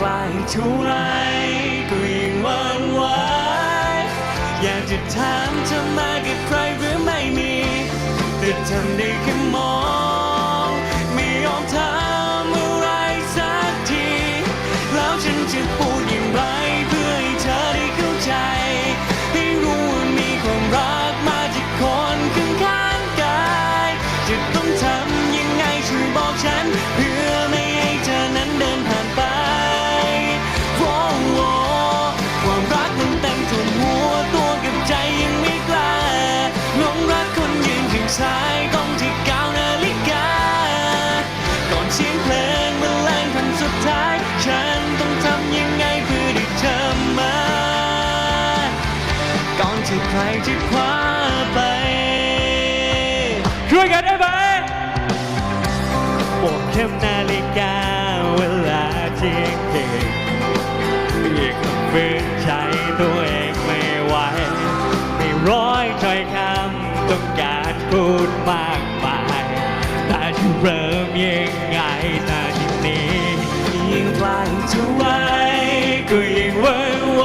กลเท่าไรก็ยังวันไหวอยากจะถามเธอมากับใครหรือไม่มีแต่ทำได้แค่มองไม่ยอมทำอะไรสักที แล้วฉันจะปว สียงเพลงมันแรงพันสุดท้าย ฉันต้องทำยังไงเพื่อได้เธอมา ก่อนที่ใครจะคว้าไป ช่วยกันได้ไหมบอกเข็มนาฬิกา ยังไงนาทีนี้ยิ่งใกล้เท่าไรก็ยิ่งไว้ไหว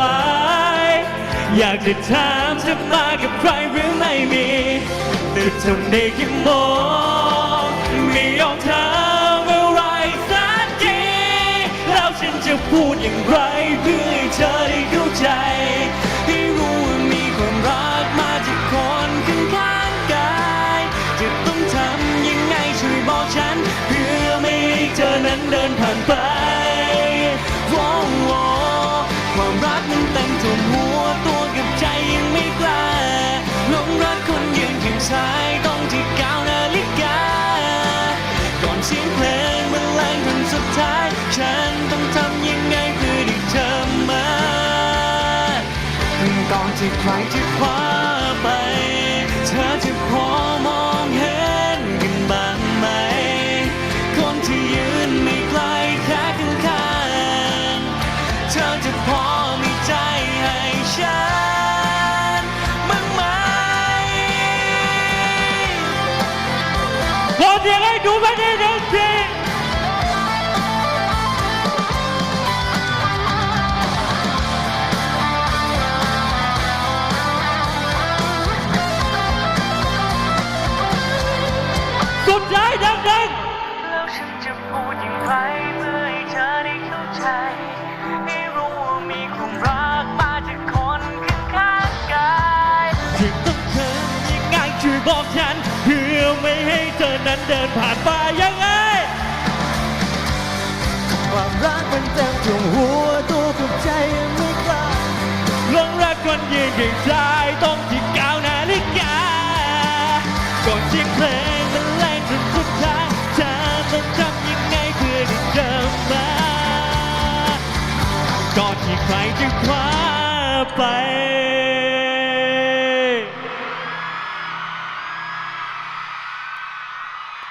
อยากจะถามจะมากับใครหรือไม่มีแต่ทำได้แค่มอง เธอนั้นเดินผ่านไปโว้โวความรักมันเต็มท่วมหัวตัวกับใจยังไม่กล้าหลงรักคนยืนข้างซ้ายต้องที่ก้าวนาฬิกา ก่อนเสียงเพลงมันแรงจนสุดท้าย ฉันต้องทำยังไงเพื่อได้เธอมาก่อนที่ใครจะคว้า สียงให้ดูไม่ได้หนึ่งทีสุดท้ายดังแล้วฉันจะพูดอย่างไรเพื่อให้เธอได้เข้าใจ ให้รู้ว่ามีความรักมาจากคนข้างๆกาย ๆถึงต้องเธอยังไงช่วยบอกฉัน ไม่ให้เธอนั้นเดินผ่านไปยังไง ความรักมันเต็มท่วมหัวตัวกับใจยังไม่กล้าหลงรักคนยืนข้างซ้ายต้องที่ก้าวนาฬิกาก่อนเสียงเพลงมันแรงจนสุดท้ายฉันต้องทำยังไงเพื่อได้เจอมาก่อนที่ใครจะคว้าไป